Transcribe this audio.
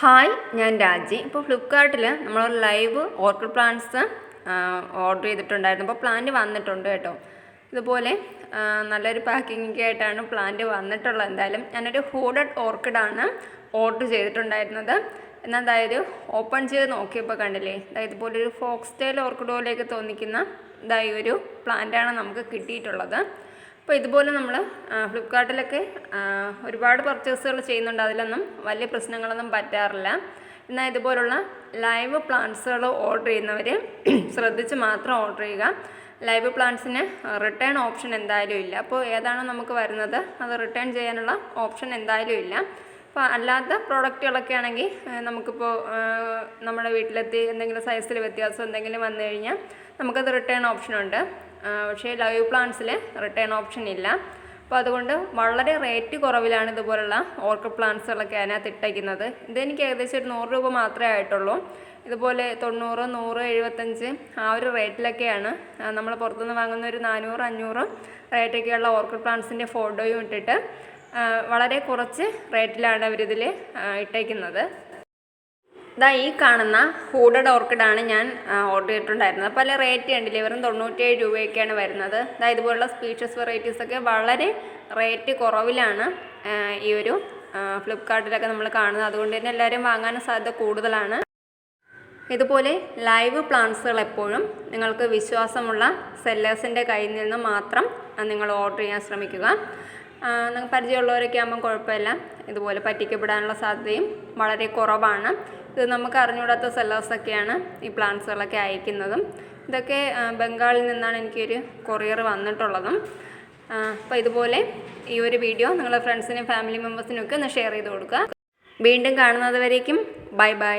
Hi ഞാൻ രാജി. ഇപ്പോൾ ഫ്ലിപ്കാർട്ടിൽ നമ്മൾ ലൈവ് ഓർക്കിഡ് പ്ലാന്റ്സ് ഓർഡർ ചെയ്തിട്ടുണ്ടായിരുന്നു. അപ്പോൾ പ്ലാന്റ് വന്നിട്ടുണ്ട് കേട്ടോ. ഇതുപോലെ നല്ലൊരു പാക്കിംഗ് ആയിട്ടാണ് പ്ലാന്റ് വന്നിട്ടുള്ളത്. എന്തായാലും ഞാനൊരു ഹൂഡഡ് ഓർക്കിഡാണ് ഓർഡർ ചെയ്തിട്ടുണ്ടായിരുന്നത്. എന്നാൽ അതായത് ഓപ്പൺ ചെയ്ത് നോക്കിയപ്പോൾ കണ്ടില്ലേ? അതായത് ഇതുപോലെ ഒരു ഫോക്സ് സ്റ്റൈൽ ഓർക്കിഡ് പോലെയൊക്കെ തോന്നിക്കുന്ന ഇതായി ഒരു പ്ലാന്റാണ് നമുക്ക് കിട്ടിയിട്ടുള്ളത്. അപ്പോൾ ഇതുപോലെ നമ്മൾ ഫ്ലിപ്കാർട്ടിലൊക്കെ ഒരുപാട് പർച്ചേസുകൾ ചെയ്യുന്നുണ്ട്. അതിലൊന്നും വലിയ പ്രശ്നങ്ങളൊന്നും പറ്റാറില്ല. എന്നാൽ ഇതുപോലുള്ള ലൈവ് പ്ലാന്റ്സുകൾ ഓർഡർ ചെയ്യുന്നവർ ശ്രദ്ധിച്ച് മാത്രം ഓർഡർ ചെയ്യുക. ലൈവ് പ്ലാന്റ്സിന് റിട്ടേൺ ഓപ്ഷൻ എന്തായാലും ഇല്ല. അപ്പോൾ ഏതാണോ നമുക്ക് വരുന്നത് അത് റിട്ടേൺ ചെയ്യാനുള്ള ഓപ്ഷൻ എന്തായാലും ഇല്ല. അപ്പോൾ അല്ലാത്ത പ്രോഡക്റ്റുകളൊക്കെ ആണെങ്കിൽ നമുക്കിപ്പോൾ നമ്മുടെ വീട്ടിലെത്തി എന്തെങ്കിലും സൈസിൽ വ്യത്യാസം എന്തെങ്കിലും വന്നു കഴിഞ്ഞാൽ നമുക്കത് റിട്ടേൺ ഓപ്ഷനുണ്ട്. പക്ഷേ ലൈവ് പ്ലാന്റ്സിൽ റിട്ടേൺ ഓപ്ഷൻ ഇല്ല. അപ്പോൾ അതുകൊണ്ട് വളരെ റേറ്റ് കുറവിലാണ് ഇതുപോലുള്ള ഓർക്കിഡ് പ്ലാന്റ്സുകളൊക്കെ അതിനകത്ത് ഇട്ടേക്കുന്നത്. ഇതെനിക്ക് ഏകദേശം ഒരു നൂറ് രൂപ മാത്രമേ ആയിട്ടുള്ളൂ. ഇതുപോലെ തൊണ്ണൂറ് നൂറ് എഴുപത്തഞ്ച് ആ ഒരു റേറ്റിലൊക്കെയാണ്. നമ്മൾ പുറത്തുനിന്ന് വാങ്ങുന്ന ഒരു നാനൂറ് അഞ്ഞൂറ് റേറ്റൊക്കെയുള്ള ഓർക്കിഡ് പ്ലാന്റ്സിന്റെ ഫോട്ടോയും ഇട്ടിട്ട് വളരെ കുറച്ച് റേറ്റിലാണ് അവരിതിൽ ഇട്ടേക്കുന്നത്. ഇതാ ഈ കാണുന്ന ഹൂഡഡ് ഓർക്കിഡാണ് ഞാൻ ഓർഡർ ചെയ്തിട്ടുണ്ടായിരുന്നത്. പല റേറ്റ് കണ്ടില്ലേ? വെറും തൊണ്ണൂറ്റേഴ് രൂപയൊക്കെയാണ് വരുന്നത്. ഇതാ ഇതുപോലുള്ള സ്പീഷ്യസ് വെറൈറ്റീസൊക്കെ വളരെ റേറ്റ് കുറവിലാണ് ഈ ഒരു ഫ്ലിപ്കാർട്ടിലൊക്കെ നമ്മൾ കാണുന്നത്. അതുകൊണ്ട് തന്നെ എല്ലാവരും വാങ്ങാൻ സാധ്യത കൂടുതലാണ്. ഇതുപോലെ ലൈവ് പ്ലാന്റ്സുകൾ എപ്പോഴും നിങ്ങൾക്ക് വിശ്വാസമുള്ള സെല്ലേഴ്സിന്റെ കയ്യിൽ നിന്ന് മാത്രം നിങ്ങൾ ഓർഡർ ചെയ്യാൻ ശ്രമിക്കുക. നിങ്ങൾക്ക് പരിചയമുള്ളവരൊക്കെ ആകുമ്പം കുഴപ്പമില്ല. ഇതുപോലെ പറ്റിക്കപ്പെടാനുള്ള സാധ്യതയും വളരെ കുറവാണ്. ഇത് നമുക്ക് അറിഞ്ഞുകൂടാത്ത സെല്ലേഴ്സൊക്കെയാണ് ഈ പ്ലാന്റ്സുകളൊക്കെ അയക്കുന്നതും. ഇതൊക്കെ ബംഗാളിൽ നിന്നാണ് എനിക്കൊരു കൊറിയർ വന്നിട്ടുള്ളതും. അപ്പോൾ ഇതുപോലെ ഈ ഒരു വീഡിയോ നിങ്ങളുടെ ഫ്രണ്ട്സിനും ഫാമിലി മെമ്പേഴ്സിനും ഒക്കെ ഒന്ന് ഷെയർ ചെയ്ത് കൊടുക്കുക. വീണ്ടും കാണുന്നത് വരേക്കും. Bye bye.